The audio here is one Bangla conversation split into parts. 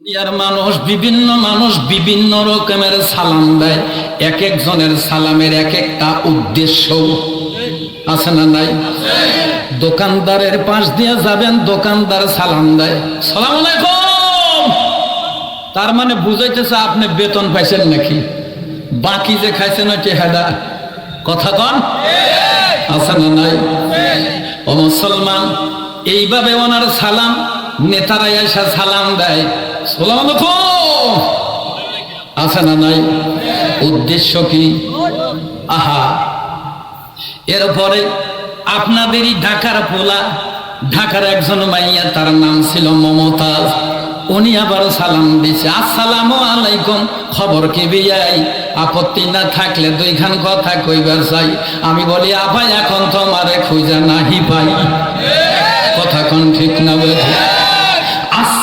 দুনিয়ার মানুষ, বিভিন্ন মানুষ বিভিন্ন রকমের সালাম দেয়। এক একজনের সালামের এক একটা উদ্দেশ্য। আছে না নাই? দোকানদারের পাশ দিয়ে যাবেন, দোকানদার সালাম দেয়। সালাম তার মানে বুঝাইতেছে আপনি বেতন পাইছেন নাকি? বাকি যে খাইছেন ওই টেহাদা কথা কন? আছে না নাই? ও মুসলমান, এইভাবে ওনার সালাম নেতারা এসে সালাম দেয়। সালাম আছে না নাই? উদ্দেশ্য কি? আহা। এরপরে আপনাদেরই ঢাকার পোলা, ঢাকার একজন মাইয়া, তার নাম ছিল মমতাজ। উনি আবার সালাম দিছে। আসসালামু আলাইকুম, খবর কি বিয়াই আপত্তি না থাকলে দুইখান কথা কইবার চাই। আমি বলি আপাই এখন তোমারে খুঁজা নাহি পাই। কথা কোন ঠিক না বুঝি?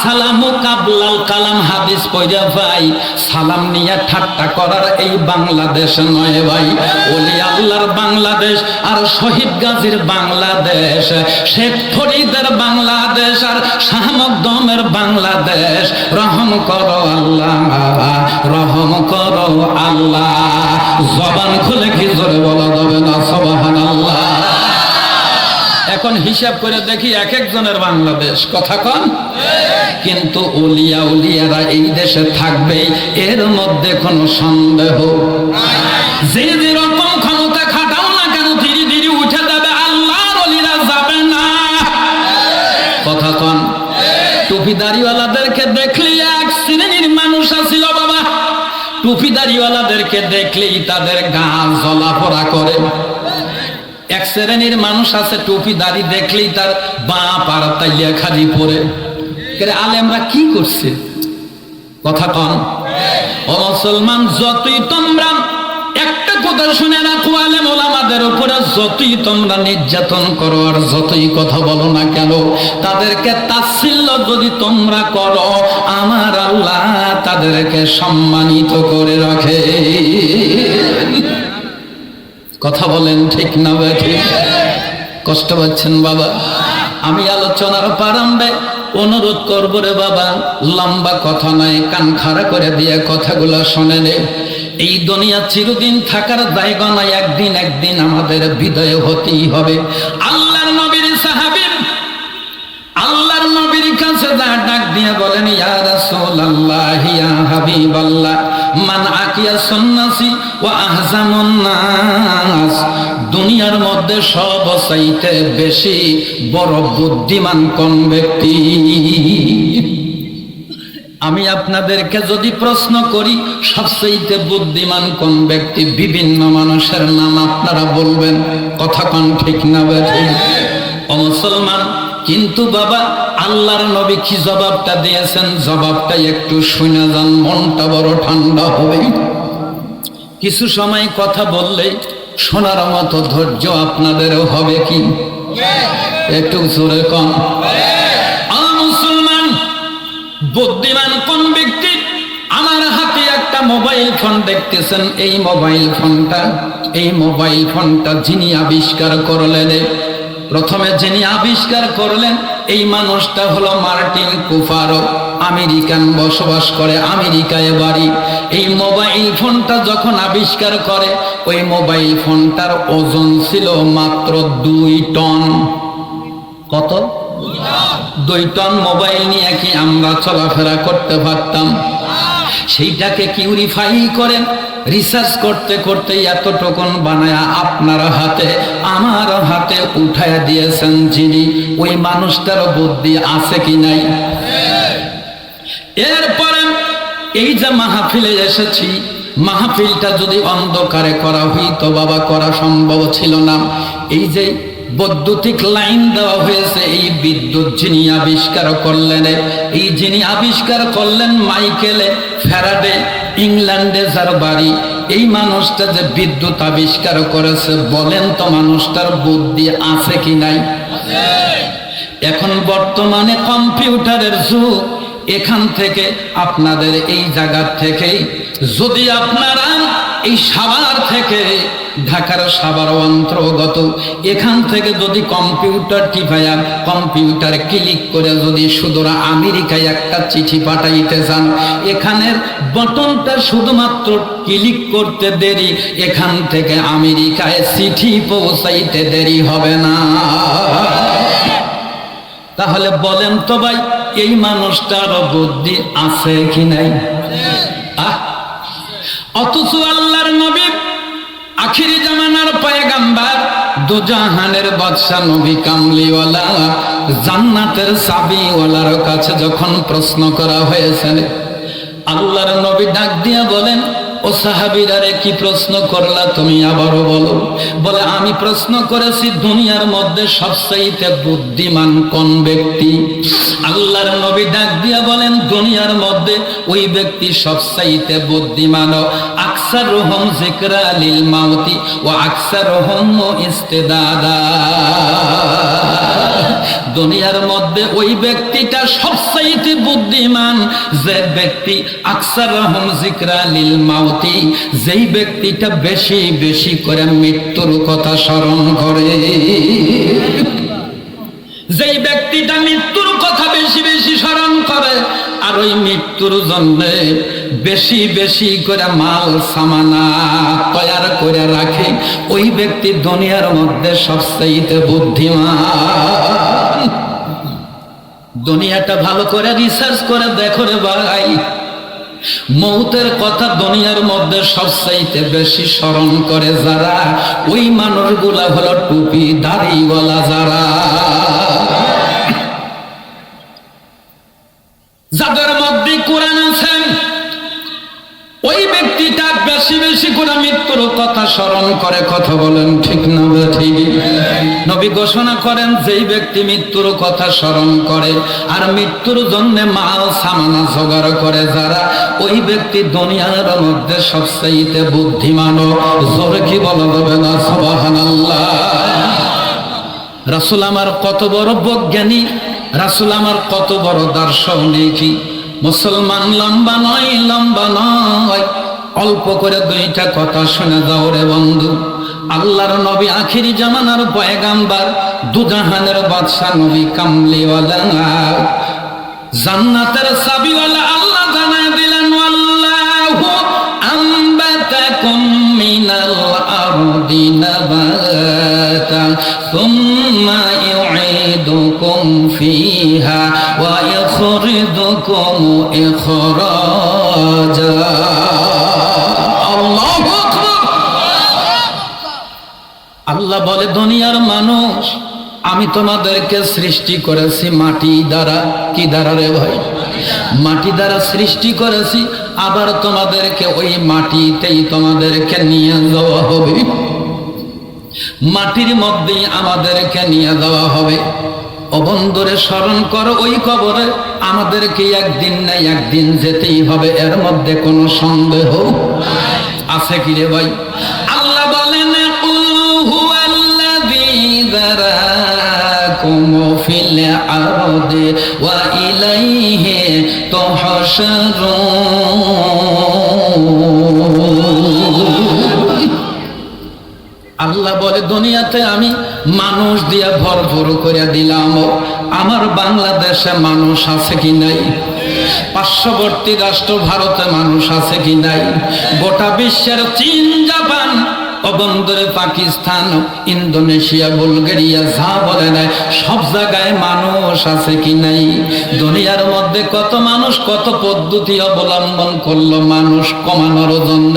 আসসালামু কাবলাল কালাম হাদিস পড়া ভাই। সালাম নিয়ে ঠাট্টা করার এই বাংলাদেশ নয় ভাই। ওলি আল্লাহর বাংলাদেশ আর শহীদ গাজীর বাংলাদেশ, শেখ ফরিদের বাংলাদেশ আর শাহমকদমের বাংলাদেশ। রহম করো আল্লাহ, রহম করো আল্লাহ। জবান খুলে কি জোরে বলা যাবে না? সবাহান আল্লাহ এখন হিসাব করে দেখি এক একজনের বাংলাদেশ। কথা কন। কিন্তু উলিয়া উলিয়ারা এই দেশে থাকবে, এর মধ্যে কোনো সন্দেহ। যে যেরকম ক্ষমতা খাটাও না কেন, ধীরে ধীরে উঠে যাবে আল্লাহর অলিরা যাবে না। কথা কন। টুপিদারিওয়ালাদেরকে দেখলে এক শ্রেণির মানুষ আছিল বাবা। টুপিদারিওয়ালাদেরকে দেখলেই তাদের গা জ্বলাপড়া করে। এক শ্রেণির মানুষ আছে, টুপি, দাড়ি দেখলেই তার বা পার তাইয়া খালি পরে আলেমরা কি করছে? কথা কন। ও মুসলমান, যতই তোমরা একটা কথা শুনে রাখো, আলেম ওলামাদের উপরে যতই তোমরা নির্যাতন করো আর যতই কথা বলো না কেন, তাদেরকে তাচ্ছিল্য যদি তোমরা করো, আমার আল্লাহ তাদেরকে সম্মানিত করে রাখে। কথা বলেন ঠিক না ঠিক? কষ্ট পাচ্ছেন বাবা? আমি আলোচনার প্রারম্ভে অনুরোধ করব রে বাবা, লম্বা কথা নয়, কান খাড়া করে দিয়ে কথাগুলো শোনে নে। এই দুনিয়া চিরদিন থাকার জায়গা নয়, একদিন একদিন আমাদের বিদয় হতেই হবে। আল্লাহর নবীর সাহাবীর, আল্লাহর নবীর কাছে ডাক দিয়ে বলেন, ইয়া রাসূলুল্লাহ, ইয়া হাবিবাল্লাহ। মান আকিয়া সুন্নাসি ওয়া আহজামুন নাস। দুনিয়ার মধ্যে সব চাইতে বেশি বড় বুদ্ধিমান কোন ব্যক্তি? আমি আপনাদেরকে যদি প্রশ্ন করি সবচেয়ে বুদ্ধিমান কোন ব্যক্তি? বিভিন্ন মানুষের নাম আপনারা বলবেন। কথা কোন ঠিক না বেঠিক ও মুসলমান কিন্তু বাবা, আল্লাহর নবী কি জবাবটা দিয়েছেন? জবাবটা একটু শুনে যান, মনটা বড় ঠান্ডা হবে। কিছু সময় কথা বললে শোনার মতো ধৈর্য আপনাদেরও হবে কি? একটু জোরে কম মুসলমান, বুদ্ধিমান কোন ব্যক্তি? আমার হাতে একটা মোবাইল ফোন দেখতেছেন। এই মোবাইল ফোনটা, এই মোবাইল ফোনটা যিনি আবিষ্কার করলেন প্রথমে যিনি আবিষ্কার করলেন, এই মানুষটা হলো মার্টিন কুফারো, আমেরিকান বসবাস করে, আমেরিকায় বাড়ি। এই মোবাইল ফোনটা যখন আবিষ্কার করে, ওই মোবাইল ফোনটার ওজন ছিল মাত্র দুই টন। কত? দুই টন মোবাইল নিয়ে কি আমরা চলাফেরা করতে পারতাম? সেইটাকে কিউরিফাই করেন রিসার্চ করতে করতে এতটুকুন বানায় আপনার হাতে, আমার হাতে উঠায় দিয়েছেন যিনি, ওই মানুষটার বুদ্ধি আছে কি নাই? এরপরে এই যে মাহফিলে এসেছি, মাহফিলটা যদি অন্ধকারে করা হইতো বাবা, করা সম্ভব ছিল না। এই যে বৈদ্যুতিক লাইন দেওয়া হয়েছে, এই বিদ্যুৎ যিনি আবিষ্কার করলেন, এই যিনি আবিষ্কার করলেন মাইকেলে ফেরাডে ইংল্যান্ডে যার বাড়ি। এই মানুষটা যে বিদ্যুৎ আবিষ্কার করেছে, বলেন তো মানুষটার বুদ্ধি আছে কি নাই? এখন বর্তমানে কম্পিউটারের যুগ, এখান থেকে আপনাদের এই জায়গার থেকে যদি আপনারা এই সাভার থেকে ঢাকার সাবার অন্তর্গত। এখান থেকে যদি কম্পিউটার টিপায়া কম্পিউটার ক্লিক করে যদি সুদূরা আমেরিকায় একটা চিঠি পাঠাইতে চান এখানের বটনটা শুধুমাত্র ক্লিক করতে দেরি, এখান থেকে আমেরিকায় চিঠি পৌঁছাইতে দেরি হবে না। তাহলে বলেন তো ভাই, এই মানুষটার বুদ্ধি আছে কি নাই? অথচ আল্লাহর নবী আখিরি জামানার পয়গাম্বার, দুজাহানের বাদশা নবী কামলিওয়ালা, জান্নাতের সাবিওয়ালার কাছে যখন প্রশ্ন করা হয়েছে, আল্লাহর নবী ডাক দিয়া বলেন ও সাহাবিরারে কি প্রশ্ন করলা তুমি আবারও বলো? বলে, আমি প্রশ্ন করেছি, দুনিয়ার মধ্যে সবচাইতে বুদ্ধিমান কোন ব্যক্তি? আল্লাহর নবী ডাক দিয়া বলেন, দুনিয়ার মধ্যে ওই ব্যক্তি সবচাইতে বুদ্ধিমান। আকসার রহম জিকরা লিল মাউতি ও আকসার রহম ইস্তেদাদা দুনিয়ার মধ্যে ওই ব্যক্তিটা সবচাইতে বুদ্ধিমান, যে ব্যক্তি আকসার রহম জিকরা লিল মাউতি, যেই ব্যক্তিটা বেশি বেশি করে মৃত্যুর কথা স্মরণ করে। যেই ব্যক্তিটা মৃত্যুর কথা বেশি বেশি স্মরণ করে, আর ওই মৃত্যুর জন্য বেশি বেশি করে মাল, সামানা তৈয়ার করে রাখে, ওই ব্যক্তি দুনিয়ার মধ্যে সবচাইতে বুদ্ধিমান। দুনিয়াটা ভালো করে রিসার্চ করে দেখো রে ভাই। মৌতের কথা দুনিয়ার মধ্যে সবচাইতে বেশি স্মরণ করে যারা, ওই মানুষগুলা হলো টুপি দাড়িওয়ালা যারা। যাদের মধ্যে কোরআন ব্যক্তিটা বেশি বেশি করে মৃত্যুর কথা স্মরণ করে কথা বলেন, ঠিক না ঠিক? নবী ঘোষণা করেন, যেই ব্যক্তি মৃত্যুর কথা স্মরণ করে আর মৃত্যুর জন্য মাল, সামানা জোগাড় করে যারা, ওই ব্যক্তি দুনিয়ার মধ্যে সবচাইতে বুদ্ধিমান। জোরে কি বলা যাবে না? সুবহানাল্লাহ। রাসূল আমার কত বড় বৈজ্ঞানিক, রাসূল আমার কত বড় দার্শনিক। মুসলমান লম্বা নয় লম্বা নয়। অল্প করে দুইটা কথা শুনে যাও রে বন্ধু। আল্লাহর নবী আখিরি জামানার পয়গাম্বার, দুজাহানের বাদশাহ নবী কামলিওয়ালা। জান্নাতের সাবিওয়ালা আল্লাহ আমি তোমাদেরকে সৃষ্টি করেছি মাটি দ্বারা। কি দ্বারা রে ভাই? মাটি দ্বারা সৃষ্টি করেছি, আবার তোমাদেরকে ওই মাটিতেই তোমাদেরকে নিয়ে যাওয়া হবে। মাটির মধ্যেই আমাদেরকে নিয়ে যাওয়া হবে। অবন্দরে স্মরণ করো ওই কবরে, আমাদেরকে একদিন না একদিন যেতেই হবে, এর মধ্যে কোনো সন্দেহ আছে কি রে ভাই? আল্লাহ বলেন "কুল হুয়াল্লাযী যারাকুম আল্লাহ বলে, দুনিয়াতে আমি মানুষ দিয়ে ভরপুর করে দিলাম। আমার বাংলাদেশে মানুষ আছে কি নাই? পার্শ্ববর্তী রাষ্ট্র ভারতে মানুষ আছে কি নাই? গোটা বিশ্বের চীন, জাপান অবন্দরে পাকিস্তান, ইন্দোনেশিয়া, বুলগেরিয়া, যা বলে নাই, সব জায়গায় মানুষ আছে কি নাই? দুনিয়ার মধ্যে কত মানুষ কত পদ্ধতি অবলম্বন করল মানুষ কমানোর জন্য।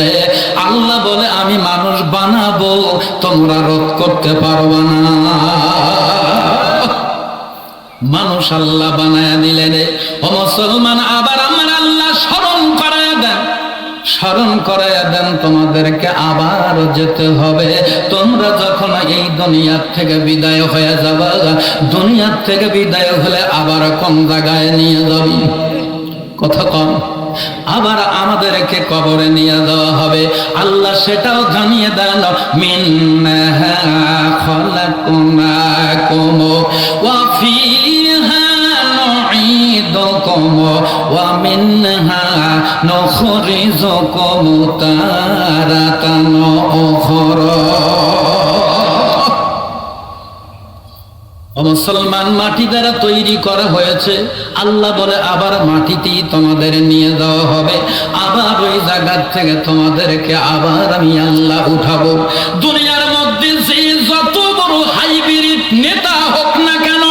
আল্লাহ বলে, আমি মানুষ বানাবো, তোমরা রোধ করতে পারবা না। মানুষ আল্লাহ বানায় দিলেন ও মুসলমান, আবার আমার আল্লাহ স্মরণ স্মরণ করায় দেন, তোমাদেরকে আবার যেতে হবে। তোমরা যখন এই দুনিয়ার থেকে বিদায় হয়ে যাবা, দুনিয়ার থেকে বিদায় হলে আবার কোন জায়গায় নিয়ে যাবি? কথা কম। আবার আমাদেরকে কবরে নিয়ে দেওয়া হবে। আল্লাহ সেটাও জানিয়ে দেন মিন্নাহা খলাকুনাকুম ওয়া ফিহা তারাতান উখরা ও মুসলমান, মাটি দ্বারা তৈরি করা হয়েছে। আল্লাহ বলে, আবার মাটিতেই তোমাদের নিয়ে যাওয়া হবে। আবার ওই জায়গার থেকে তোমাদেরকে আবার আমি আল্লাহ উঠাবো। দুনিয়ার মধ্যে যে যত বড় হাইব্রিড নেতা হোক না কেন,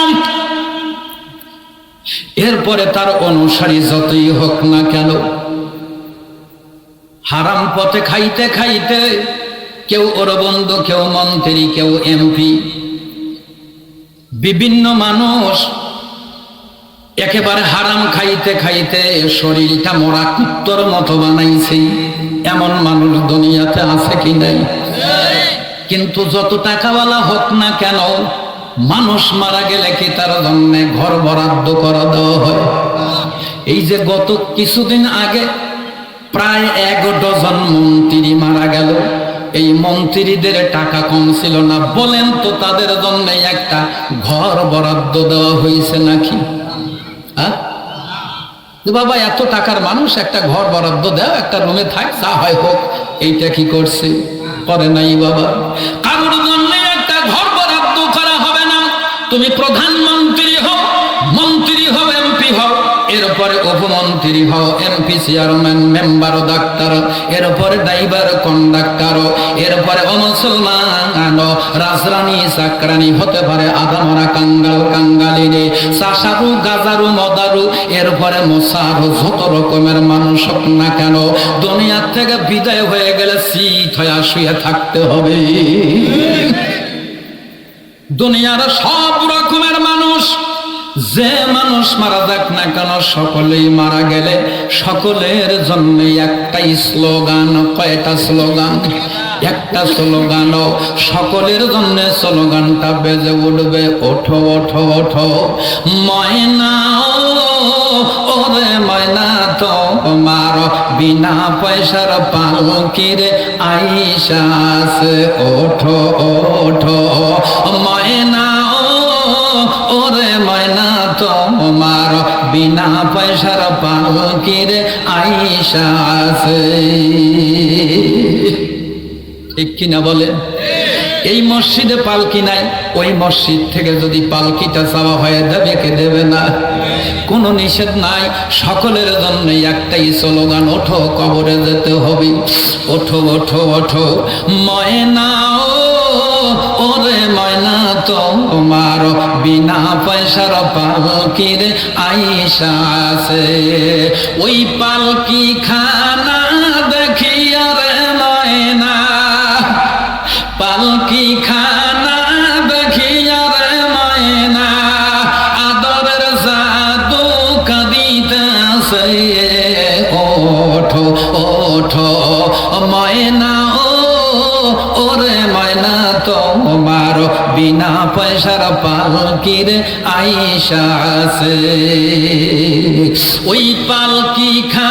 এরপরে তার অনুসারী যতই হোক না কেন হারাম পথে খাইতে খাইতে কেউ ওর বন্ধু, কেউ মন্ত্রী, কেউ এমপি। বিভিন্ন মানুষ একেবারে হারাম খাইতে খাইতে শরীরটা মরা কুত্তর মতো বানাইছে। এমন মানুষ দুনিয়াতে আছে কি নাই? কিন্তু যত টাকাওয়ালা হোক না কেন, মানুষ মারা গেলে কি তার জন্য ঘর বরাদ্দ করা দেওয়া হয়? এই যে গত কিছুদিন আগে প্রায় এক ডজন মন্ত্রী মারা গেল। এই মন্ত্রীদের টাকা কম ছিল না। বলেন তো তাদের জন্য একটা ঘর বরাদ্দ দেওয়া হয়েছে নাকি? বাবা, এত টাকার মানুষ একটা ঘর বরাদ্দ দাও, একটা রুমে থাক, যা হয় হোক, এইটা কি করছে? করে নাই বাবা। কারোর জন্য একটা ঘর বরাদ্দ করা হবে না। তুমি প্রধানমন্ত্রী হও মন্ত্রী হও এমপি হও এরপরে উপমন্ত্রী হও এমপি চেয়ারম্যান মেম্বার ডাক্তার এরপরে ড্রাইভার কন্ডাক্টর এরপরে অমুসলমান রাজরানী, চাকরানি হতে পারে আদামরা, কাঙ্গাল কাঙ্গালিরে চাষারু, গাজারু, মদারু এরপরে মশারু যত রকমের মানুষ হোক না কেন, দুনিয়ার থেকে বিদায় হয়ে গেলে শীত হয়ে শুয়ে থাকতে হবে। দুনিয়ার সব মানুষ যে মানুষ মারা যাক না কেন, সকলেই মারা গেলে সকলের জন্য একটাই স্লোগান, কয়টা স্লোগান? একটা স্লোগান সকলের জন্য স্লোগানটা বেজে উঠবে, ওঠো ওঠো ওঠো। ময়না ওরে ময়না তো মার বিনা পয়সার পালকির আইসাস ওঠো ওঠো। ময়না ওরে ময়না তোমার বিনা পয়সার পালকির আইসা আছে। ঠিক কিনা বলে? এই মসজিদে পালকি নাই, ওই মসজিদ থেকে যদি পালকিটা চাওয়া হয়ে, দেবে কে দেবে না? কোনো নিষেধ নাই, সকলের জন্য একটাই স্লোগান, ওঠো কবরে যেতে হবে। ওঠো ওঠো ওঠো, ময়না ওরে ময়না, তোমার বিনা পয়সার পালকির আইসা আছে। ওই পালকি খানা দেখিয়া রে ময়না পালকি খানা পয়সার পালকির আইসা আছে। ওই পালকি খানা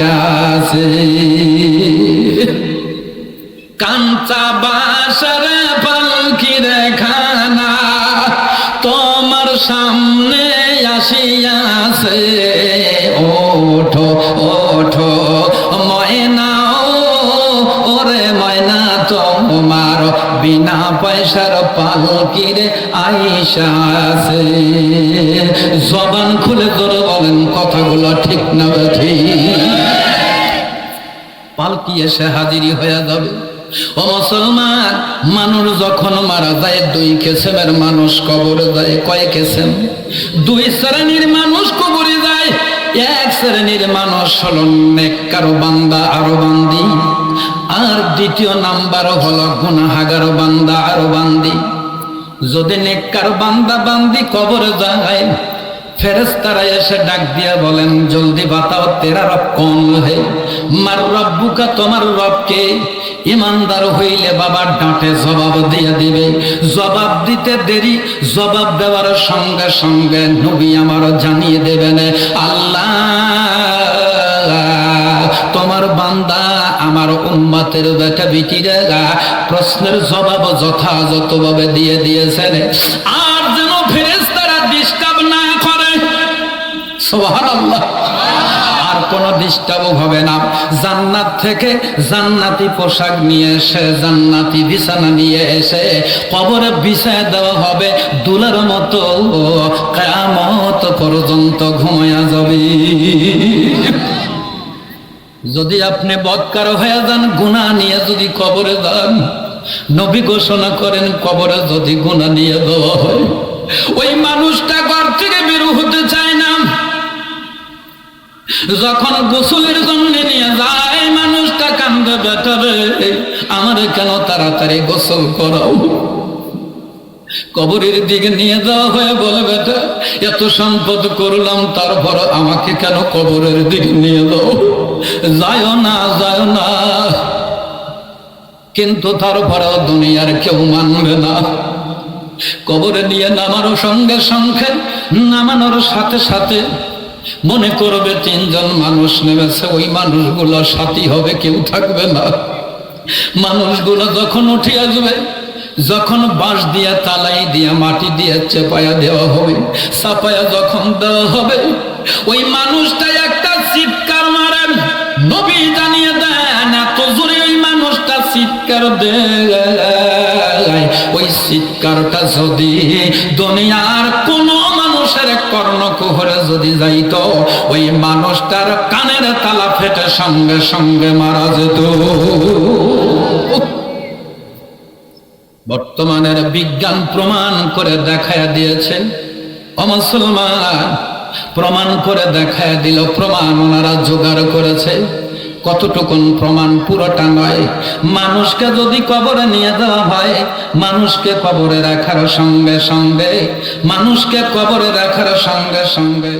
আছে কাঞ্চা বাসার পালকির খানা তোমার সামনে আসিয়াছে। ওঠো ওঠো, ময়না, ওরে ময়না, তোমার বিনা পয়সার পালকির আইসা আছে। জবান খুলে ধরে বলেন, কথাগুলো ঠিক না ঠিক? পালকি এসে হাজিরি হয়ে যাবে। ও মুসলমান, মানুষ যখন মারা যায়, দুই কেসেমের মানুষ কবরে যায়। কয় কেসেম? দুই শ্রেণির মানুষ কবরে যায়। এক শ্রেণির মানুষ হলো নেককার বান্দা আরও বান্দি। আর দ্বিতীয় নাম্বার হলো গুনাহাগার বান্দা আরও বান্দি। যদি নেককার বান্দা বান্দি কবরে যায় ফেরেস্তারা এসে ডাক দিয়ে বলেন, জলদি বাতাও তেরা রব কোন হে। মার রব্বুকা, তোমার রবকে ইমানদার হইলে ডাঁটে জবাব দিয়ে দিবে। জবাব দিতে দেরি, জবাব দেওয়ার সঙ্গে সঙ্গে নবী জানিয়ে দেবেন, আল্লাহ, তোমার বান্দা আমার উম্মাতের বেটা বিটিরা প্রশ্নের জবাব যথাযথভাবে দিয়ে দিয়েছেন। আর যেন করে আর হবে না। জান্নাত থেকে জান্নাতি পোশাক নিয়ে এসে, জান্নাতি বিছানা নিয়ে এসে, কবরে বিছায় দেওয়া হবে দুলার মতো। পর্যন্ত ঘুমায়া যাবে। যদি আপনি বৎকার হয়ে যান গুণা নিয়ে যদি কবরে যান, নবী ঘোষণা করেন, কবরে যদি গুণা নিয়ে দেওয়া হয়, ওই মানুষটা ঘর থেকে বের হতে চায় যখন গোসলের জন্য নিয়ে যায়, মানুষটা কান্দে বেটারে আমার কেন তাড়াতাড়ি গোসল করাও? কবরের দিকে নিয়ে যাওয়া হয়ে বলে বেটা এত সম্পদ করলাম, তারপর আমাকে কেন কবরের দিকে নিয়ে যাও? যায় না যায় না। কিন্তু তারপরেও দুনিয়ার কেউ মানবে না। কবরে নিয়ে নামারও সঙ্গে সঙ্গে, নামানোর সাথে সাথে মনে করবে তিনজন মানুষ নেমেছে, ওই মানুষগুলো সাথী হবে, কেউ থাকবে না। মানুষগুলো যখন উঠে আসবে, যখন বাঁশ দিয়ে, তালাই দিয়ে, মাটি দিয়ে, চেপায়া দেওয়া হবে, চাপায়া যখন দেওয়া হবে, ওই মানুষটা একটা চিৎকার মারেন, নবী জানিয়ে দেন, এত জোরে ওই মানুষটা চিৎকার দেয়। ওই চিৎকারটা যদি দুনিয়ার কোন মানুষের কর্ণকুহরে যদি যাইত, ওই মানুষটার কানের তালা ফেটে সঙ্গে সঙ্গে মারা যেত। বর্তমানের বিজ্ঞান প্রমাণ করে দেখায় দিয়েছে অমুসলমান প্রমাণ করে দেখায় দিল, প্রমাণ ওনারা জোগাড় করেছে। কতটুকুন প্রমাণ পুরোটা নয়। মানুষকে যদি কবরে নিয়ে দেওয়া হয়, মানুষকে কবরে রাখার সঙ্গে সঙ্গে, মানুষকে কবরে রাখার সঙ্গে সঙ্গে